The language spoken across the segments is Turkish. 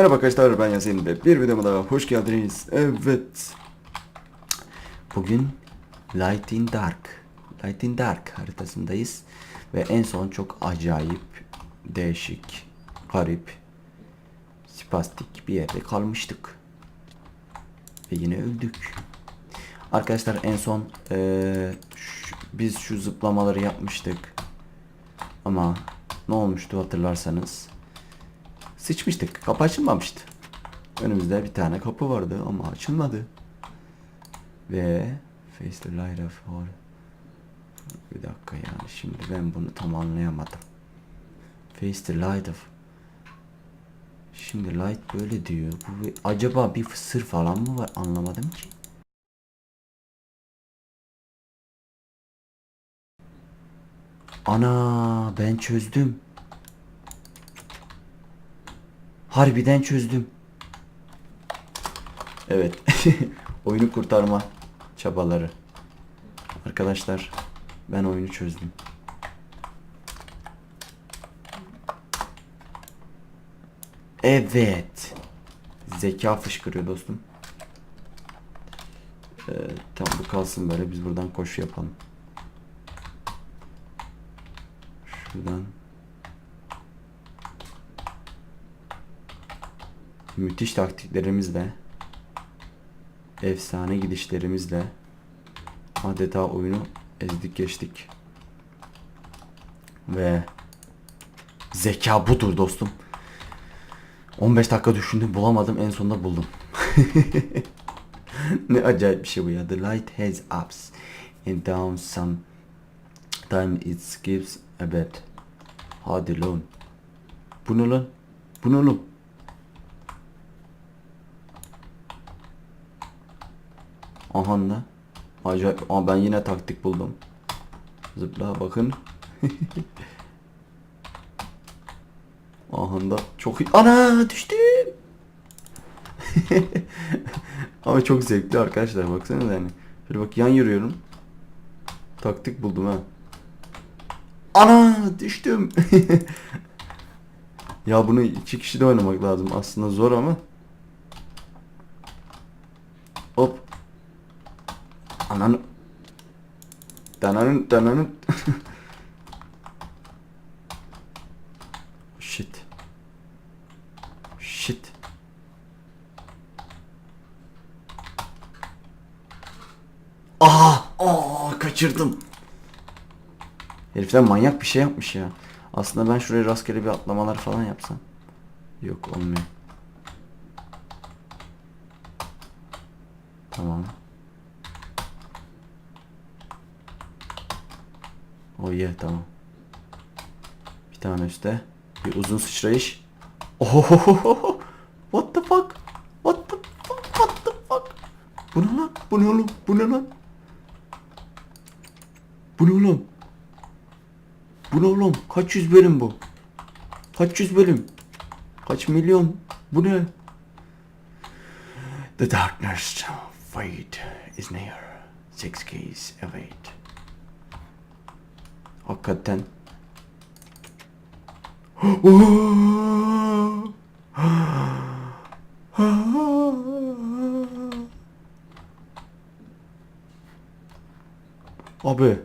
Merhaba arkadaşlar ben Yasin ve bir videoma daha hoş geldiniz. Evet. Bugün Light in Dark. Light in Dark haritasındayız. Ve en son çok acayip, değişik, garip, spastik bir yerde kalmıştık. Ve yine öldük. Arkadaşlar en son eee, şu- biz şu zıplamaları yapmıştık. Ama ne olmuştu hatırlarsanız. Sıçmıştık. Kapı açılmamıştı. Önümüzde bir tane kapı vardı ama açılmadı. Ve Face the light of all. Bir dakika ya. Şimdi ben bunu tam anlayamadım. Face the light of. Şimdi light böyle diyor. Bu acaba bir sır falan mı var? Anlamadım ki. Ana ben çözdüm. Harbiden çözdüm. Evet. oyunu kurtarma çabaları. Arkadaşlar ben oyunu çözdüm. Evet. Zeka fışkırıyor dostum. Ee, tamam bu kalsın böyle biz buradan koşu yapalım. Şuradan. Müthiş taktiklerimizle efsane gidişlerimizle adeta oyunu ezdik geçtik. Ve zeka budur dostum. 15 dakika düşündüm bulamadım en sonunda buldum. ne acayip bir şey bu ya. The light has ups and downs some time it skips a bit. Hadi lan. Bu ne lan? Bu ne oğlum? Aha da. Acayip. Aa, ben yine taktik buldum. Zıpla bakın. Aha da çok iyi. Ana düştüm. Ama çok zevkli arkadaşlar baksanıza yani. Şöyle bak yan yürüyorum. Taktik buldum ha. Ana düştüm. ya bunu iki kişi de oynamak lazım. Aslında zor ama. Hop. Ananı. Dananın dananın. Shit. Shit. Aa, aa kaçırdım. Herifler manyak bir şey yapmış ya. Aslında ben şuraya rastgele bir atlamalar falan yapsam. Yok olmuyor. Tamam. Oh yeah tamam. Bir tane üstte. Bir uzun sıçrayış. Ohohoho. What the fuck? What the fuck? What the fuck? Bu ne lan? Bu ne oğlum? Bu ne lan? Bu ne oğlum? Bu ne oğlum? Kaç yüz bölüm bu? Kaç yüz bölüm? Kaç milyon? Bu ne? The darkness fate is near. Six keys await. Hakikaten. Abi.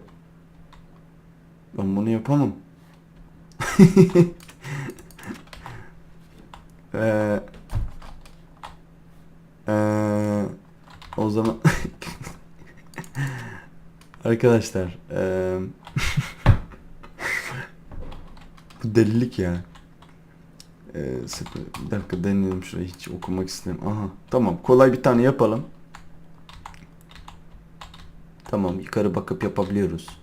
Ben bunu yapamam. Eee Eee o zaman Arkadaşlar eee Bu delilik ya. Sıfır. Bir dakika deneyelim şurayı hiç okumak istemiyorum. Aha tamam kolay bir tane yapalım. Tamam yukarı bakıp yapabiliyoruz.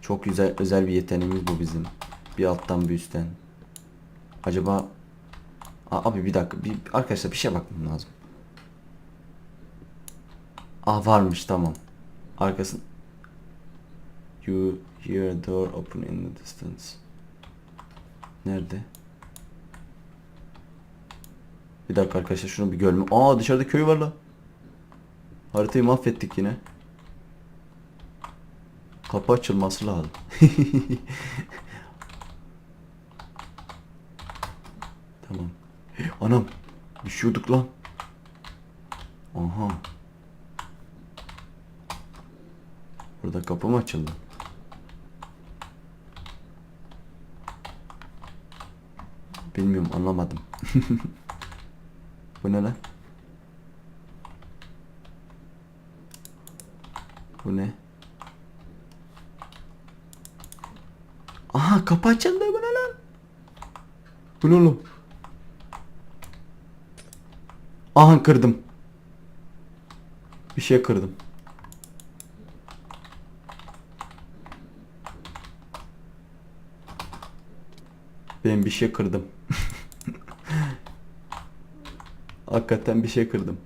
Çok güzel özel bir yeteneğimiz bu bizim. Bir alttan bir üstten. Acaba Aa, abi bir dakika bir arkadaşlar bir şey bakmam lazım. Aa varmış tamam. Arkasın. You hear a door open in the distance. Nerede? Bir dakika arkadaşlar şunu bir görme. Aa dışarıda köy var la. Haritayı mahvettik yine. Kapı açılması lazım. tamam. Anam. Düşüyorduk lan. Aha. Burada kapı mı açıldı? Bilmiyorum anlamadım. Bu ne lan? Bu ne? Aha kapı açıldı bu ne lan? Bu ne oğlum? Aha kırdım. Bir şey kırdım. Ben bir şey kırdım. Hakikaten bir şey kırdım.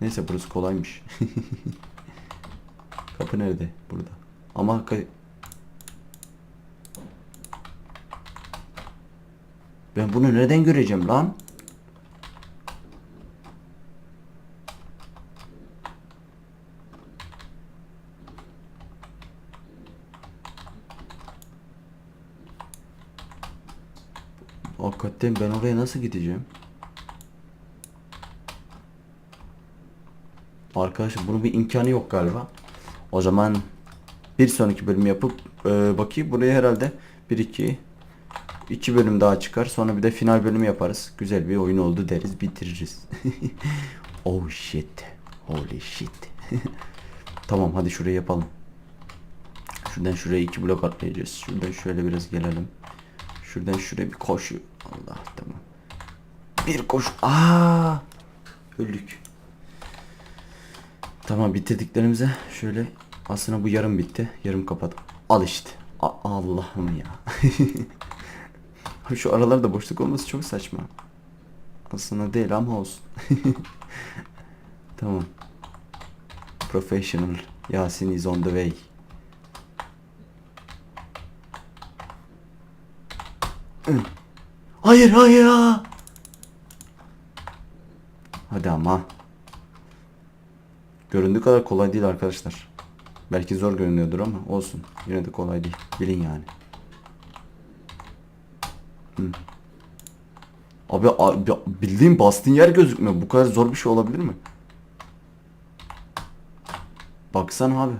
Neyse burası kolaymış. Kapı nerede? Burada. Ama hakikaten... Ben bunu nereden göreceğim lan? Hakikaten ben oraya nasıl gideceğim? Arkadaşlar bunun bir imkanı yok galiba. O zaman bir sonraki bölüm yapıp e, bakayım buraya herhalde 1 2 2 bölüm daha çıkar. Sonra bir de final bölümü yaparız. Güzel bir oyun oldu deriz, bitiririz. oh shit. Holy shit. tamam hadi şurayı yapalım. Şuradan şuraya iki blok atlayacağız. Şuradan şöyle biraz gelelim. Şuradan şuraya bir koşu. Allah tamam. Bir koş. Aa! Öldük. Tamam bitirdiklerimize şöyle aslında bu yarım bitti. Yarım kapat. Al işte. A- Allah'ım ya. Şu aralarda boşluk olması çok saçma. Aslında değil ama olsun. tamam. Professional. Yasin is on the way. Hayır hayır. ha! Hadi ama. Göründüğü kadar kolay değil arkadaşlar. Belki zor görünüyordur ama olsun. Yine de kolay değil. Bilin yani. Hı. Abi, abi bildiğin bastığın yer gözükmüyor. Bu kadar zor bir şey olabilir mi? Baksana abi.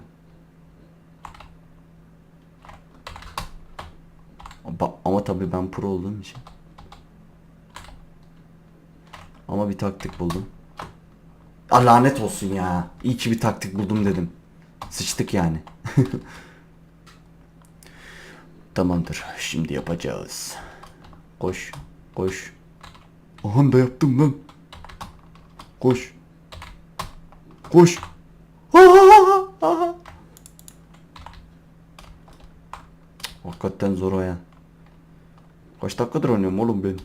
Ama tabii ben pro olduğum için. Ama bir taktik buldum. Aa, lanet olsun ya. İyi ki bir taktik buldum dedim. Sıçtık yani. Tamamdır. Şimdi yapacağız. Koş. Koş. Aha da yaptım lan. Koş. Koş. Hakikaten zor o ya. Kaç dakikadır oynuyorum oğlum ben?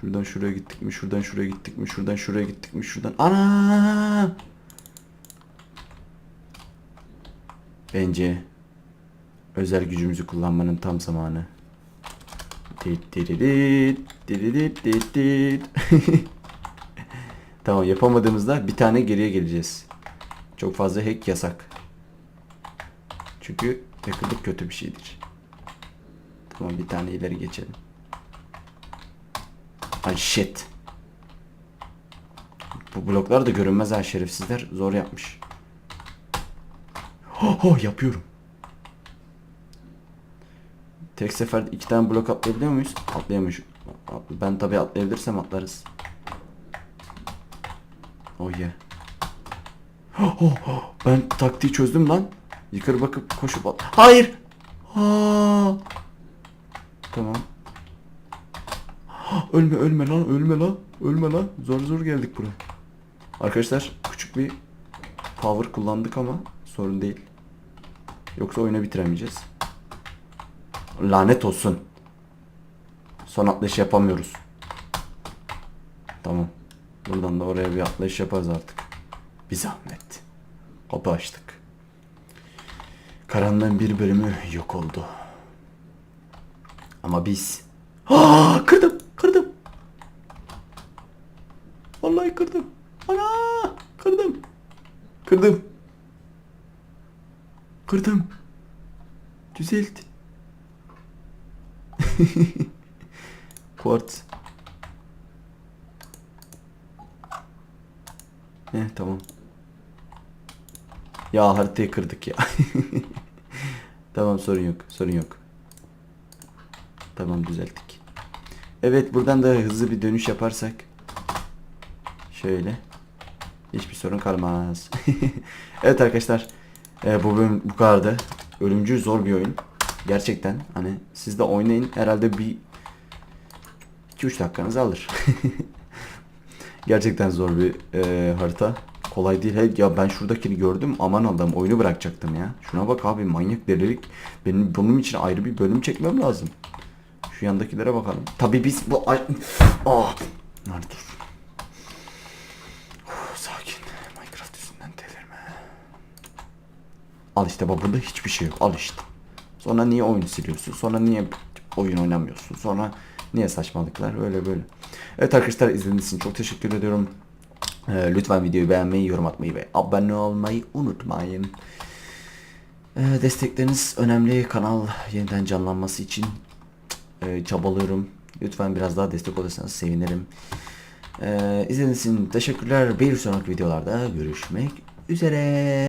Şuradan şuraya gittik mi? Şuradan şuraya gittik mi? Şuradan şuraya gittik mi? Şuradan... Ana! Bence özel gücümüzü kullanmanın tam zamanı. Tamam yapamadığımızda bir tane geriye geleceğiz. Çok fazla hack yasak. Çünkü hackerlık kötü bir şeydir. Tamam bir tane ileri geçelim. Ay shit. Bu bloklar da görünmez ha şerefsizler. Zor yapmış. Oh, oh yapıyorum. Tek seferde iki tane blok atlayabiliyor muyuz? Atlayamıyoruz. Ben tabii atlayabilirsem atlarız. Oh yeah. Oh, oh. Ben taktiği çözdüm lan. Yukarı bakıp koşup at. Hayır. Aa. Tamam. Ölme ölme lan ölme lan ölme lan zor zor geldik buraya. Arkadaşlar küçük bir power kullandık ama sorun değil. Yoksa oyunu bitiremeyeceğiz. Lanet olsun. Son atlayış yapamıyoruz. Tamam. Buradan da oraya bir atlayış yaparız artık. Bir zahmet. Kapı açtık. Karanlığın bir bölümü yok oldu. Ama biz... Aa, kırdım, kırdım. Vallahi kırdım. Ana, kırdım. Kırdım. Kırdım. Düzelt. Quartz. Heh tamam. Ya haritayı kırdık ya. tamam sorun yok. Sorun yok. Tamam düzelttik. Evet buradan da hızlı bir dönüş yaparsak. Şöyle. Hiçbir sorun kalmaz. evet arkadaşlar. E, bu bölüm bu kadardı. Ölümcül zor bir oyun. Gerçekten hani siz de oynayın. Herhalde bir 2-3 dakikanızı alır. Gerçekten zor bir e, harita. Kolay değil. Hey, ya ben şuradakini gördüm. Aman Allah'ım oyunu bırakacaktım ya. Şuna bak abi manyak delilik. Benim bunun için ayrı bir bölüm çekmem lazım. Şu yandakilere bakalım. Tabii biz bu. Ah. Lan dur. Al işte bak burada hiçbir şey yok. Al işte. Sonra niye oyunu siliyorsun? Sonra niye oyun oynamıyorsun? Sonra niye saçmalıklar? Öyle böyle. Evet arkadaşlar izlediğiniz için çok teşekkür ediyorum. Ee, lütfen videoyu beğenmeyi, yorum atmayı ve abone olmayı unutmayın. Ee, destekleriniz önemli. Kanal yeniden canlanması için e, çabalıyorum. Lütfen biraz daha destek olursanız sevinirim. Ee, izlediğiniz için teşekkürler. Bir sonraki videolarda görüşmek üzere.